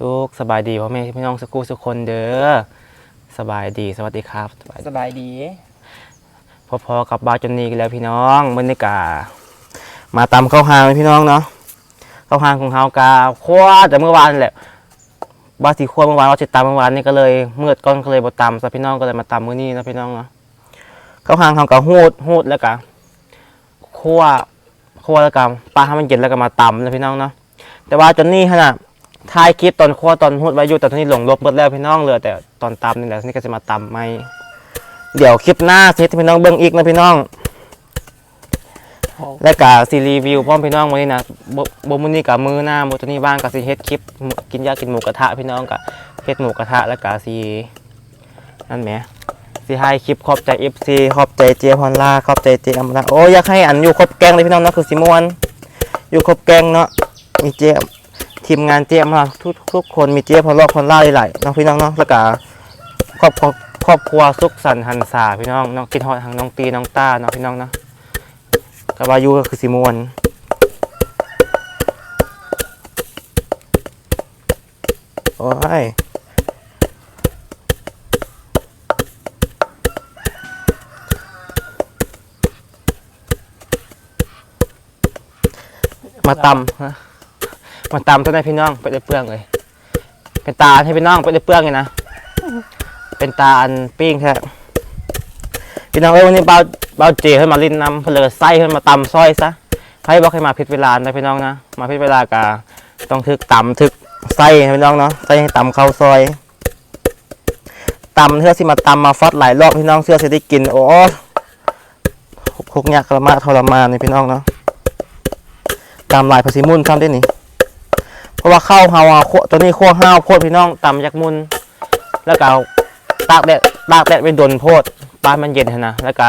ทุกสบายดีพ่อแม่พี่น้องสักครู่สักคนเด้อสบายดีสวัสดีครับสบายสบายดีพอๆกับบาวจนนีกันแล้วพี่น้องบรรยากาศมาตำข้าวหางเลยพี่น้องเนาะข้าวหางของเฮากาคั่วแต่เมื่อวานแหละบาสีคั่วเมื่อวานเราจะตำเมื่อวานนี่ก็เลยมืดก้อนก็เลยบ่ตำซะพี่น้องก็เลยมาตำมื้อนี้นะพี่น้องเนาะข้าวหางเฮาก็หูดหูดแล้วก็คั่วคั่วแล้วก็ปลาให้มันเย็นแล้วก็มาตำนะพี่น้องเนาะแต่ว่าจนนี่ขนาด ท้ายคลิปตอนคั่วตอนหูดไว้อยู่แต่ตอนนี้หลงลบหมดแล้วพี่น้องเหลือแต่ตอนตำนี่แหละนี่ก็จะมาตำไม่เดี๋ยวคลิปหน้าเซตพี่น้องเบิ่งอีกนะพี่น้อง และกาซีรีวิวพร้อมพี่น้องวันนี้นะบ่บ่มื้อนี้กับมือหน้ามื้อตัวนี้บ้างกับซีเฮ็ดคลิปกินยากินหมูกระทะพี่น้องกับเฮ็ดหมูกระทะแล้วกาซีนั่นแหมซีให้คลิปขอบใจ FC ขอบใจเจพรลาขอบใจเจอมราโอ้อยากให้อันอยู่ครบแกงเลยพี่น้องเนาะคือสิมวนอยู่ครบแกงเนาะมีเจ ทีมงานเจอมราทุกทุกคนมีเจพรลอกพรลาหลายๆเนาะพี่น้องเนาะแล้วก็ครอบครัวครอบครัวสุขสันต์หันษาพี่น้องน้องกินฮอดทางน้องตีน้องต้าเนาะพี่น้องเนาะกับวายุก็คือสิมวนโอ้ยมาตำฮะ มาตำต้นไม้พี่น้องไปได้เปลืองเลย เป็นตาให้พี่น้องไปได้เปลืองเลยนะ เป็นตาอันปิ้งแท้พี่น้องเอ้ยวันนี้เบาเบาเจขึ้นมาลิ้นน้ำเพนเลยไส้ขึ้นมาตำซอยซะใครบอกให้มาผิดเวลานะพี่น้องนะ มาผิดเวลากะต้องทึกตำทึกไส้พี่น้องเนาะไส้ให้ตำเข้าซอยตำเพื่อสิมาตำมาฟัดหลายรอบพี่น้องเสื้อจะได้กินโอ้คุกยากกระมาทรมานนี่พี่น้องเนาะตำหลายภาษีมุ่นข้ามได้นี่ เพราะว่าข้าวเฮาอะคั่วตัวนี้คั่วห้าวโพดพี่น้องตำจากมุนแล้วก็ตากแดดตากแดดไปดนโพดบ้านมันเย็นหั้นนะแล้วก็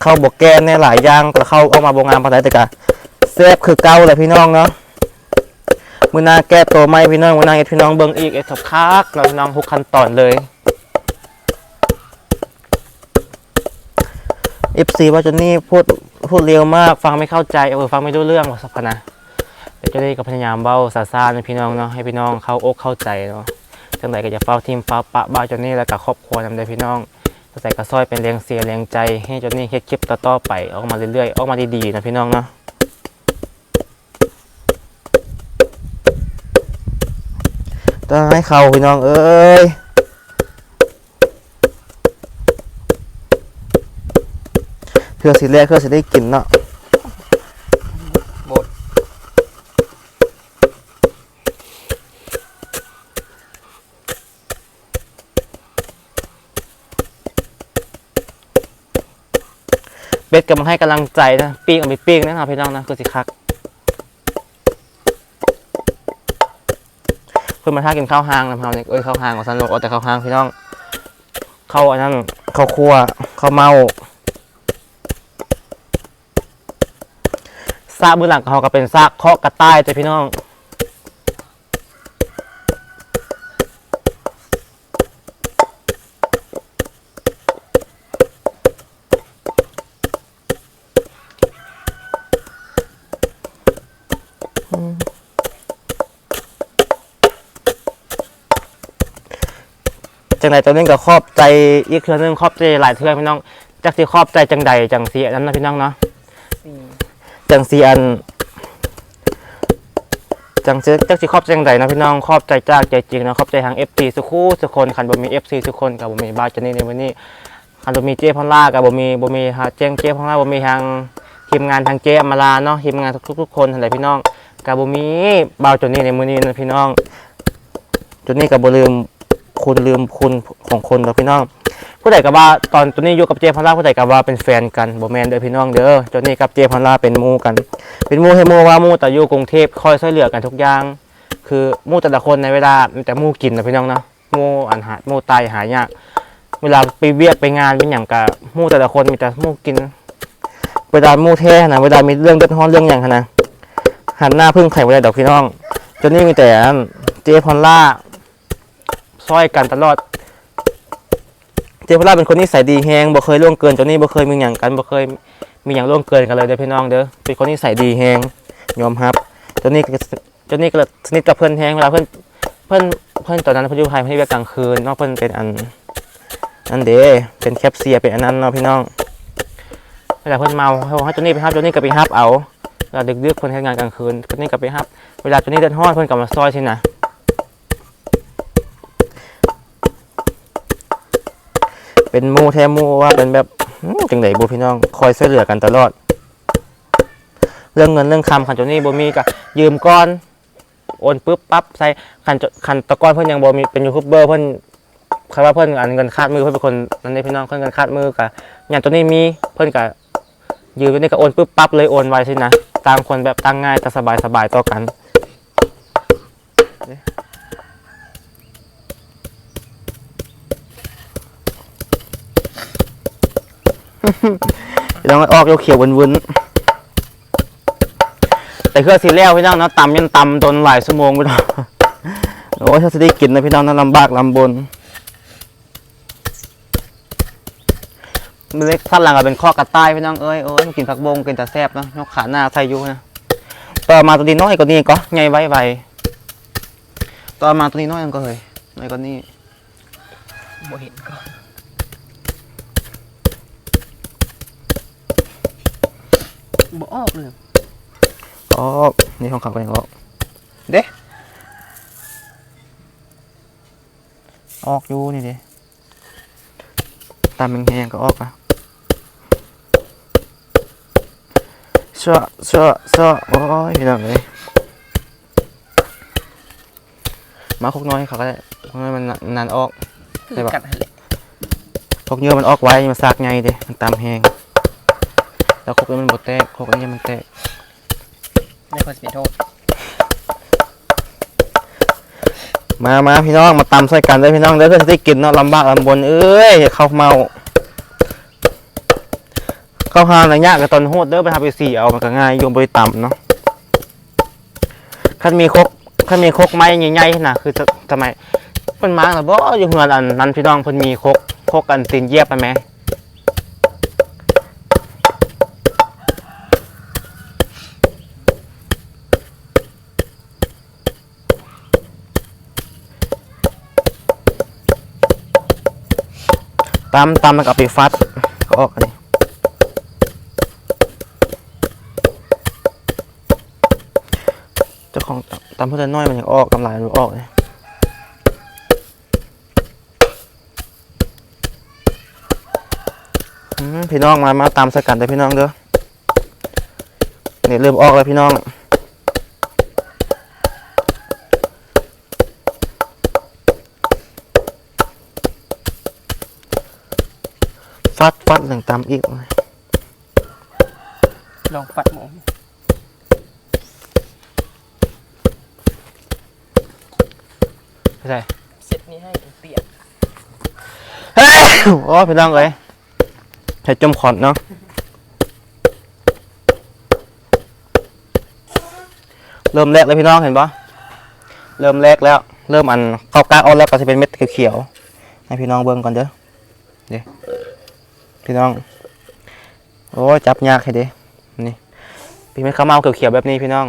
เข้าบวกแกนเนี่ยหลายอย่างแต่เข้าเอามาโบงานปานใดแต่ก็แซ่บคือเก่าเลยพี่น้องเนาะมือหนาแก้ตัวไม่พี่น้องมือหนาเอ็ดพี่น้องเบิ่งอีกเอ็ดสับคักเราพี่น้องทุกขั้นตอนเลยเอฟซีว่าจนนี่พูดพูดเร็วมากฟังไม่เข้าใจเออฟังไม่รู้เรื่องว่าสักพนะ เดี๋ยวจะได้กับพยายามเบ้าซาซาในพี่น้องเนาะให้พี่น้องเข้าอกเข้าใจเนาะจังไรก็จะเฝ้าทีมเฝ้าปะบ้าจนนี่แล้วกับครอบครัวนำได้พี่น้องใส่กระซ้อยเป็นแรงเสียแรงใจให้เจนนี่เฮ็ดคลิปต่อๆไปออกมาเรื่อยๆออกมาดีๆนะพี่น้องเนาะต้องให้เขาพี่น้องเอ้ยเพื่อสิแรกเพื่อสิได้กินเนาะ เบ็ดกำลังให้กำลังใจนะปีกเอาไปปีกนะครับพี่น้องนะคือสิคักเพื่อนมาท่ากินข้าวห้างนะพี่น้องเนี่ยเอ้ยข้าวห้างของสันโลกเอาแต่ข้าวห้างพี่น้องข้าวอันนั้นข้าวคั่วข้าวเมาซากมือหลังของเขาก็เป็นซากเคาะกระต่ายแต่พี่น้อง จังใดตัวนึงก็ครอบใจอีกเทือนึงครอบใจหลายเทือพี่น้องจักสิครอบใจจังใดจังสีอันนั้นนะพี่น้องเนาะสี่จังสีอันจังสิจักสิครอบใจจังใดนะพี่น้องครอบใจจากใจจริงนะครอบใจทาง FT สุคู่สุคนคันบ่มี FC สุคนกับบ่มีบาจนี่ในวันนี้คันบ่มีเจพอนล่ากับบ่มีบ่มีหาแจ้งเจพอนล่าบ่มีทางทีมงานทางเจอมราเนาะทีมงานทุกๆคนอะไรพี่น้องกับบ่มีบาวจนนี่ในมื้อนี้นะพี่น้องจนนี่ก็บ่ลืม คุณลืมคุณของคนกับพี่น้อง ผู้ใดกับว่าตอนตัวนี้อยู่กับเจพันลาผู้ใดกับว่าเป็นแฟนกันบ่แมนเด้อพี่น้องเด้อจนนี้กับเจพันลาเป็นมูกัน เป็นมูให้มูว่ามูแต่อยู่กรุงเทพคอยช่วยเหลือกันทุกอย่าง คือมูแต่ละคนในเวลามีแต่มูกินนะพี่น้องนะมูอันหามูตายหายากเวลาไปเวียกไปงานเป็นอย่างกับมูแต่ละคนมีแต่มูกินเวลามูแท้นะเวลามีเรื่องเดือดร้อนเรื่องอย่างนะหันหน้าพึ่งไข่ไม่ได้ดอกพี่น้องจนนี้มีแต่เจพอนล่า ซอยกันตลอด เจพลาเป็นคนนิสัยดีแฮงบ่เคยล่วงเกินจนนี่บ่เคยมีหยังกันบ่เคยมีหยังล่วงเกินกันเลยเด้อพี่น้องเด้อเป็นคนนิสัยดีแฮงยอมรับจนนี่จนนี่ก็สนิทกับเพื่อนแฮงเวลาเพื่อนเพิ่อนเพิ่อนตอนนั้นเพิ่นอยู่ไทยเพิ่นเรียกลางคืนเนาะเพิ่นเป็นอันนั่นเด้เป็นแคปเซียเป็นอันนั้นเนาะพี่น้องเวลาเพิ่นเมาเขาให้จ้านี่ไปฮับจ้านี่ก็ไปฮับเอาเวลาดึกๆเพิ่นเฮ็ดงานกลางคืนจ้านี่ก็ไปฮับเวลาจ้านี่เดินฮอดเพิ่นก็มาซอยใช่นะ เป็นมูแท้มูว่าเป็นแบบจังไดบ่พี่น้อง คอยช่วยเหลือกันตลอด เรื่องเงินเรื่องคำคันจ้านี่บ่มีก็ยืมก่อนโอนปุ๊บปั๊บใส่คันจคันตะก้อนเพิ่อนยังบ่มีเป็นยูทูบเบอร์เพิ่อนครว่าเพิ่อนอันเงินคาดมือเพิ่อนเป็นคนนั่นเด้พี่น้องเพิ่นเงินคาดมือกะอย่างตัวนี้มีเพิ่อนก็ยืมตัวนี้ก็โอนปุ๊บปั๊บเลยโอนไวสินะต่างคนแบบตั้งง่ายแต่สบายสบายต่อกัน พี่น้องออกเขียวๆวนๆแต่เครื่องสีแล้วพี่น้องเนาะตำยันตำโดนหลายชั่วโมงพี่น้องโอ้ยถ้าจะได้กินนะพี่น้องน่าลำบากลำบนมันเล็กท่านหลังก็เป็นข้อกระต่ายพี่น้องเอ้ยโอ้ยกินผักบงกินแต่แซ่บเนาะยกขาหน้าใส่อยูนะต่อมาตัวนี้น้อยกว่านี้ก็ใหญ่ไว้ไวต่อมาตัวนี้น้อยก็เลยน้อยกว่านี้บ่เห็นก็ บ่ออกเลยอ๋อนี่ของเขาก็ยังออก เด้ออกอยู่นี่เด้ตามแห้งๆก็ออกอะเสื้อเสื้อเสื้อโอ้ยพี่น้องเลยมาคุกน้อยเขาก็ได้คุกน้อยมันนานออกคือได้ปะกัดหั่นแหละคุกเยอะมันออกไว้มันซากไงเด้มันตามแหง แล้วคุกนี้มันบดแตกคุกนี้มันแตกไม่ควรสิเป็นโทษมามาพี่น้องมาตำใส่กันเลยพี่น้องเด้อเพื่อจะได้กินเนาะลำบากลำบนเอ้ยเข้าเมาเข้าหาหนังยากกับตอนโหดเด้อไปทำไปสี่เอามันก็ง่ายโยมไปต่ำเนาะคันมีครกคันมีครกไม้ใหญ่ๆนะคือจะทำไมเพิ่นมาแล้วบ่อยู่เฮือนอันนั้นพี่น้องเพิ่นมีครกครกอันตีนเหยียบไปไหม ตำตำแล้วก็เอาไปฟัดก็ออกนนี้เจ้าของตำตำเพื่อนน้อยมันยังออกตำลายมันออกเลยพี่น้องมามาตามสกัดเลยพี่น้องเด้อเนี่ยเริ่มออกแล้วพี่น้อง ฟัดฟัดหนึ่งตำอีก ลองปัดหมูไม่ใช่เสร็จนี้ให้เปียกเฮ้ยโอ้พี่น้องเอ้ยใช้จมขอดเนาะเริ่มแรกเลยพี่น้องเห็นปะเริ่มแรกแล้ว เริ่มอันเข้ากลางออกแล้วก็จะเป็นเม็ดเขียวๆให้พี่น้องเบิ่งก่อนเด้อเดี๋ยว พี่น้อง โอ้จับยากให้เด้นี่พี่ไม่ข้าวเมาเขียวๆแบบนี้พี่น้อง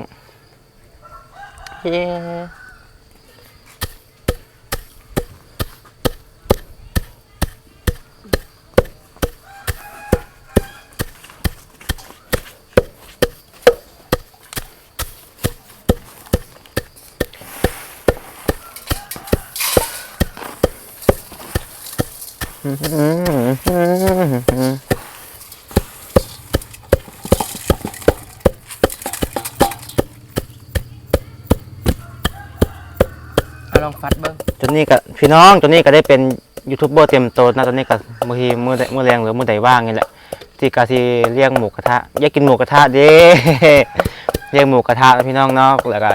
เย้ เอาลองฟัดเบิ่งจนนี้ก็พี่น้องจนนี้ก็ได้เป็นยูทูบเบอร์เต็มโตวนะตอนนี้ก็บางทีมือใดมือแรงหรือมือใดว่างนี่แหละที่กาที่เลี้ยงหมูกระทะอยากกินหมูกระทะเด้เลี้ยงหมูกระทะนะพี่น้องเนาะแล้วก็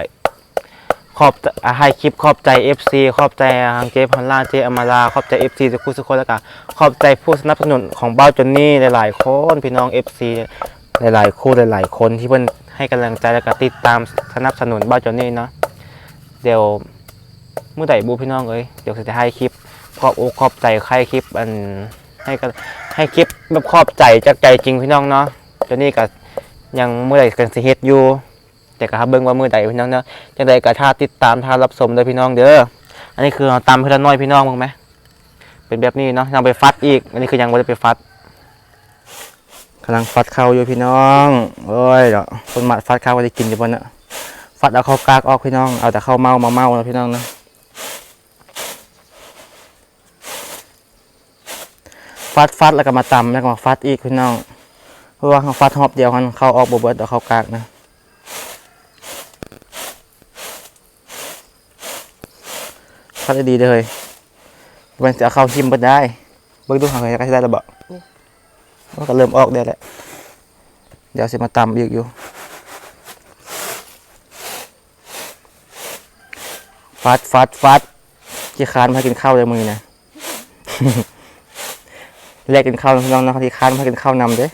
ขอบให้คลิปขอบใจ FC ขอบใจทางเจพันล่าเจอมาลาขอบใจ FC ทุกคนทุกคนแล้วก็ขอบใจผู้สนับสนุนของเบ้าจนนี่หลาย ๆ คนพี่น้อง FC หลายๆคู่หลาย ๆ คนที่เพิ่นให้กำลังใจแล้วก็ติดตามสนับสนุนเบ้าจนนี่เนาะเดี๋ยวเมื่อใดบูพี่น้องเอ้ยเดี๋ยวจะให้คลิปขอบอกขอบใจใครคลิปอันให้กันให้คลิปแบบขอบใจจากใจจริงพี่น้องเนาะตอนนี้ก็ยังเมื่อใดกันสิเฮ็ดอยู่ แต่ก็หาเบิ่งว่ามือใดพี่น้องเนาะจังใดก็ท่าติดตามท่ารับชมเด้อพี่น้องเด้ออันนี้คือเราตำเพื่อน้อยพี่น้องมั้งไหมเป็นแบบนี้เนาะยังไปฟัดอีก อันนี้คือยังไม่ได้ไปฟัดกำลังฟัดเข้าอยู่พี่น้องโอ้ยเดี๋ยวคนมาฟัดเข้าก็ได้กินอยู่บนน่ะฟัดเอาเข้ากากออกพี่น้องเอาแต่เข้าเมามาเมานะพี่น้องนะฟัดฟัดแล้วก็มาตำแล้วก็มาฟัดอีกพี่น้องเพราะว่าเขาฟัดหอบเดียวกันเข้าออกบเบิดเอาเข้ากากนะ ฟัดได้ดีเลยมันจะเอาเข้าทิมเบิดได้เบิ่งดูหางใครจะได้ระเบามันก็เริ่มออกได้แหละเดี๋ยวสิมาตำอีกอยู่ฟัดฟัดฟัดที่คานมากินข้าวเลยมือนะแลกกินข้าวน้องๆนะที่คานมากินข้าวนำเด้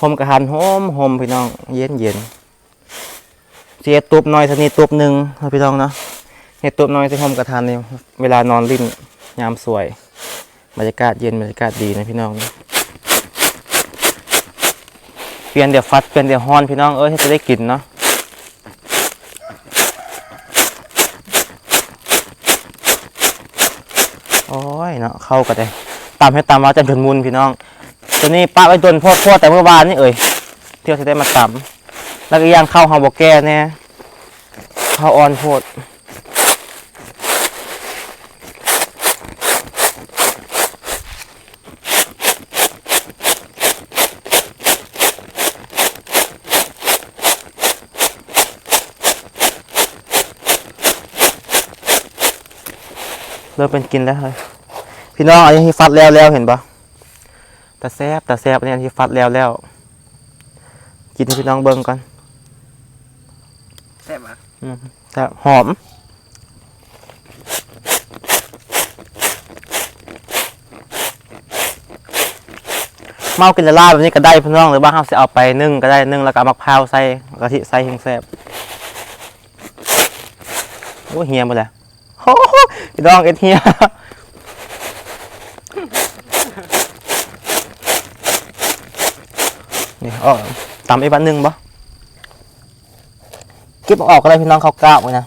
หอมกระหันหอมหอมพี่น้อง เย็นเย็น เสียตุบหน่อยสนิทตุบหนึ่งพี่น้องเนาะเห็ดตุบหน่อยสิหอมกระทันนี่เวลานอนลิ้นยามสวยบรรยากาศเย็นบรรยากาศดีนะพี่น้องนะเปลี่ยนเดี๋ยวฟัดเปลี่ยนเดี๋ยวฮอนพี่น้องเอ้ยให้จะได้กินเนาะโอ้ยเนาะเข้ากันเลยตามให้ตามว่าจะจนมุนพี่น้องตัวนี้ป้าไว้จนพดโพดแต่เมื่อวานนี่เอ่ยเที่ยวจะได้มาตำ แล้วก็ย่างเข้าวหอมบกแก้แน่ข้าอ่อนโพดเริ่มเป็นกินแล้วเฮ้ยพี่น้องอันนี้ที่ฟัดแล้วแล้วเห็นปะตาแซบตาแซบอันนี้ที่ฟัดแล้วแล้วกินให้พี่น้องเบิ่งก่อน แซ่บอะแซ่บหอมเมากินละลาแบบนี้ก็ได้พี่น้องหรือว่าเราจะเอาไปนึ่งก็ได้นึ่งแล้วก็มะพร้าวใส่กะทิใส่เฮงแซ่บโอ้เฮียหมดแล้วโอ้โหพี่น้องเอ็ดเฮียนี่ออตำอีกบันหนึ่งบ่ เก็บออกก็ได้พี่น้องเขากล้าวไว้นะ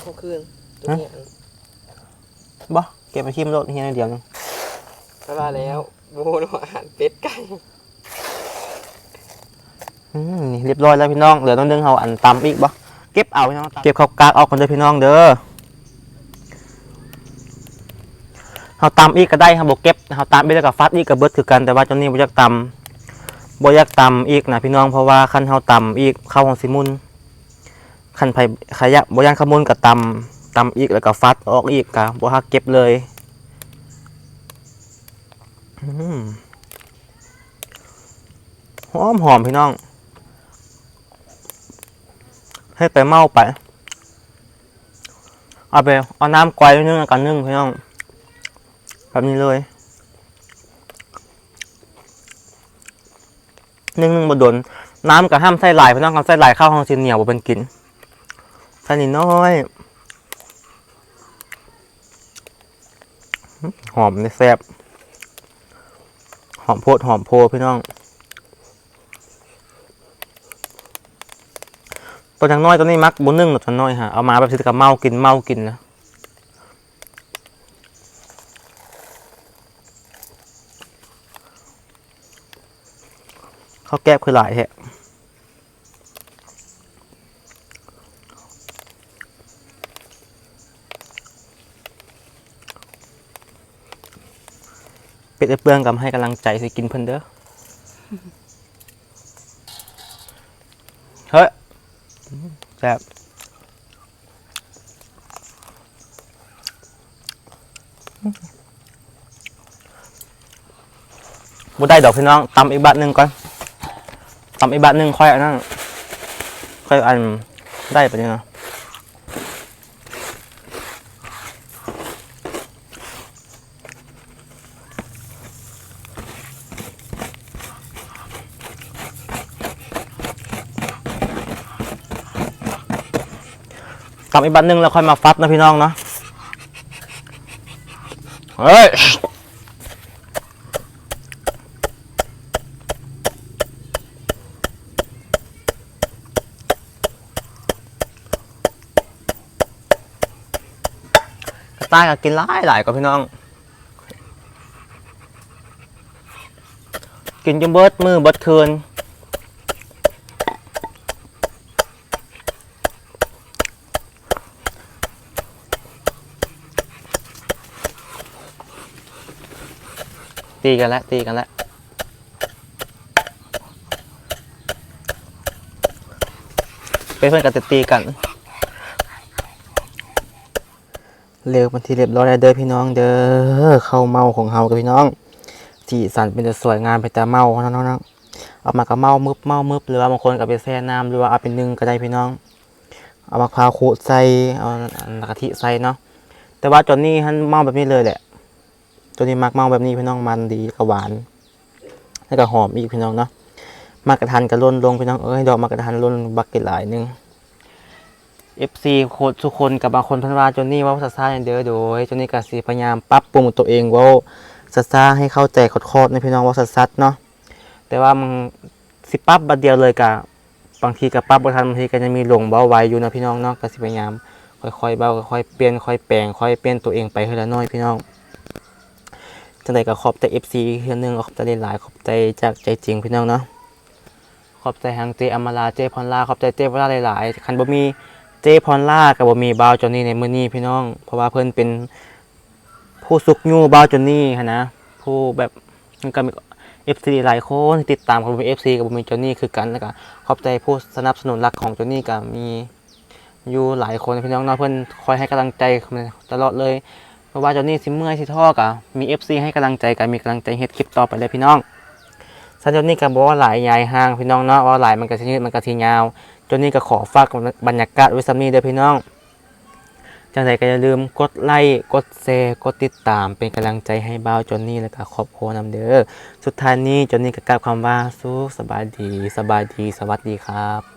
เขาคืนตัวเนี้ยบ่เก็บไปทิมรถเฮียหนอยเดียวหนึงก็ว่าแล้วโบนอาหารเป็ดไก่อืมนี่เรียบร้อยแล้วพี่น้องเหลือต้องดึงเขาอันตำอีกบ่เก็บเอาพี่น้องเก็บเขากากออกคนเด้อพี่น้องเด้อเขาตำอีกก็ได้ครับบ่เก็บเขาตำอีกแล้วก็ฟัดอีกก็เบิดคือกันแต่ว่าเจ้านี้บ่อยากตำ บ่อยากตำอีกนะพี่น้องเพราะว่าคันเขาตำอีกเข้าของสิมุนคันไผขยะบ่ย่างขมุนก็ตำตำอีกแล้วก็ฟัดออกอีกก็บ่ฮักเก็บเลยหอมหอมพี่น้อง ให้ไปเมาไป เอาไปเอาน้ำไกวไว้นึ่งกันนึ่งพี่น้อง แบบนี้เลย นึ่งนึ่งบดนน้ำกับห้ามใส่หลายพี่น้องกันใส่หลายข้าวห้องสิเหนียวบ่เป็นกินใส่นิดน้อย หอมในแซ่บหอมโพดหอมโพพี่น้องตัวจังน้อยตัวนี้มักบุนึ่งหรอตัวน้อยฮะเอามาแบบสิกับเมากินเมากินนะ ข้าวแก้บคือหลายแฮะเป็ดไอ้เปลืองกับให้กำลังใจสิกินเพิ่นเด้อ เฮ้ยแซ่บบ่ได้ดอกพี่น้องตำอีกบาทหนึ่งก่อน ตำอีกบาทหนึ่งค่อยอันนั้นค่อยอันได้ปะเนี่ยนะตำอีกบาทหนึ่งแล้วค่อยมาฟัดนะพี่น้องเนาะเฮ้ย ต้ก็กินหลายหลายกว่าพี่น้อง กินจนเบิดมือเบิดคืนตีกันแล้วตีกันแล้วเป็นเพื่อนกันตีกัน เร็วมันทีเรียบร้อยแล้วเด้อพี่น้องเด้อเข้าเมาของเฮากับพี่น้องสีสันเป็นแต่สวยงามเป็นแต่เมาน้องๆเอามากระเมามึบเมามึบหรือว่าบางคนก็ไปแช่น้ำหรือว่าเอาเป็นนึ่งก็ได้พี่น้อง เอามะพร้าวขูดใส่เอากะทิใส่เนาะแต่ว่าจอนนี่ฮันเมาแบบนี้เลยแหละจอนนี่มักเมาแบบนี้พี่น้องมันดีกับหวานแล้วก็หอมอีกพี่น้องเนาะมากระทันกระล่นลงพี่น้องเอ้ยดอกมากระทันล่นบักเก็ตหลายนึง FC โคตรทุกคนกับบางคนพันวาจอนนี่ว่าซาซาอย่างเดียวโดยจอนนี่ก็สิพยายามปรับปรุงตัวเองว่าซัดซ่าให้เข้าใจขดคอดในพี่น้องว่าซัดซัดเนาะแต่ว่ามันสิปั๊บบัดเดียวเลยกะบางทีกับปั๊บบางทันบางทีก็จะมีหลงเบาไว้อยู่นะพี่น้องเนาะก็สิพยายามค่อยๆเบาค่อยๆเปลี่ยนค่อยแปลงค่อยเปลี่ยนตัวเองไปเฮือละน้อยพี่น้องจังใดก็ขอบใจ FC เฮือนึงขอบใจหลายขอบใจจากใจจริงพี่น้องเนาะขอบใจทางเจอมราเจพรลาขอบใจเจพรลาหลายๆคันบ่มี เจพรล่ากับบ่มีบาวจอนนี่ในมื้อนี้พี่น้อง เพราะว่าเพิ่นเป็นผู้สุกยูบ้าวจนนี่ฮะนะ ผู้แบบมันก็มีเอฟซีหลายคนติดตามของเอฟซีกับมีจอนนี่คือกันแล้วก็ขอบใจผู้สนับสนุนหลักของจอนนี่ก็มีอยู่หลายคนพี่น้องเนาะเพื่อนคอยให้กำลังใจตลอดเลยเพราะว่าจอนนี่สิเมื่อยสิท่อกะมีเอฟซีให้กำลังใจกันมีกำลังใจเฮ็ดคลิปต่อไปเลยพี่น้องสันจอนนี่ก็บบอกว่าหลายยายห่างพี่น้องเนาะว่าหลายมันก็สิยืดมันก็สิยาว จนนี่ก็ขอฝากบรรยากาศไว้ซ้ำนี้เด้อพี่น้องจังใดก็อย่าลืมกดไลค์กดแชร์กดติดตามเป็นกำลังใจให้บ่าวจนนี่และก็ครอบครัวนำเด้อสุดท้ายนี้จนนี่ก็กล่าวคำว่าสู้สบายดีสบายดีสวัสดีครับ